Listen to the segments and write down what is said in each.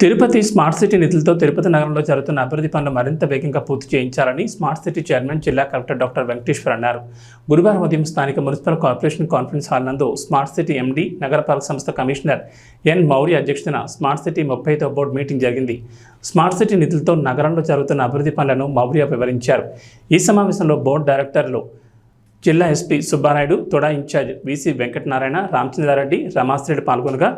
Tirupati smart city నిధులతో తిరుపతి నగరంలో జరుగుతున్న అభివృద్ధి పనులు మరింత వేగంగా పూర్తి చేయించాలని స్మార్ట్ సిటీ చైర్మన్ జిల్లా కలెక్టర్ డాక్టర్ వెంకటేశ్వర్ అన్నారు. గురువారం ఉదయం స్థానిక మున్సిపల్ కార్పొరేషన్ కాన్ఫరెన్స్ హాల్ నందు స్మార్ట్ సిటీ ఎండీ నగరపాలక సంస్థ కమిషనర్ ఎన్ మౌర్య అధ్యక్షతన స్మార్ట్ సిటీ ముప్పై బోర్డు మీటింగ్ జరిగింది. స్మార్ట్ సిటీ నిధులతో నగరంలో జరుగుతున్న అభివృద్ధి పనులను మౌర్య వివరించారు. ఈ సమావేశంలో బోర్డు డైరెక్టర్లు జిల్లా SP Subbarayudu తొడా in charge VC Venkatanarayana Ramachandra Reddy Ramesh Reddy పాల్గొనగా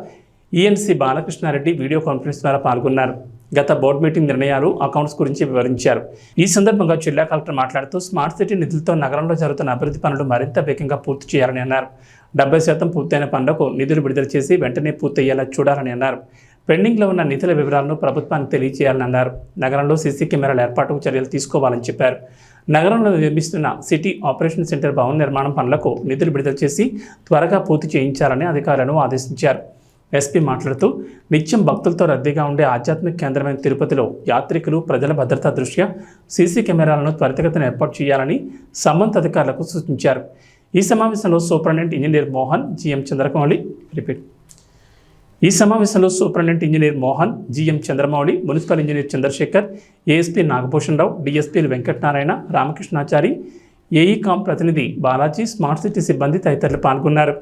ENC Balakrishna Reddy video conference ద్వారా పాల్గొన్నారు. గత బోర్డు మీటింగ్ నిర్ణయాలు అకౌంట్స్ గురించి వివరించారు. ఈ సందర్భంగా జిల్లా కలెక్టర్ మాట్లాడుతూ స్మార్ట్ సిటీ నిధులతో నగరంలో జరుగుతున్న అభివృద్ధి పనులు మరింత వేగంగా పూర్తి చేయాలని అన్నారు. డెబ్బై శాతం పూర్తయిన పనులకు నిధులు విడుదల చేసి వెంటనే పూర్తయ్యేలా చూడాలని అన్నారు. పెండింగ్లో ఉన్న నిధుల వివరాలను ప్రభుత్వానికి తెలియజేయాలని అన్నారు. నగరంలో సీసీ కెమెరాల ఏర్పాటుకు చర్యలు తీసుకోవాలని చెప్పారు. నగరంలో నిర్మిస్తున్న సిటీ ఆపరేషన్ సెంటర్ భవన నిర్మాణం పనులకు నిధులు విడుదల చేసి త్వరగా పూర్తి చేయించాలని అధికారులను ఆదేశించారు. ఎస్పీ మాట్లాడుతూ నిత్యం భక్తులతో రద్దీగా ఉండే ఆధ్యాత్మిక కేంద్రమైన తిరుపతిలో యాత్రికులు ప్రజల భద్రతా దృష్ట్యా సీసీ కెమెరాలను త్వరితగతిన ఏర్పాటు చేయాలని సంబంధిత అధికారులకు సూచించారు. ఈ సమావేశంలో superintendent engineer Mohan GM Chandramouli repeat. ఈ సమావేశంలో superintendent engineer Mohan GM Chandramouli municipal engineer Chandrashekar ASP Nagabhushana Rao డిఎస్పీలు Venkatanarayana Ramakrishnachari ఏఈకాం ప్రతినిధి బాలాజీ స్మార్ట్ సిటీ సిబ్బంది తదితరులు పాల్గొన్నారు.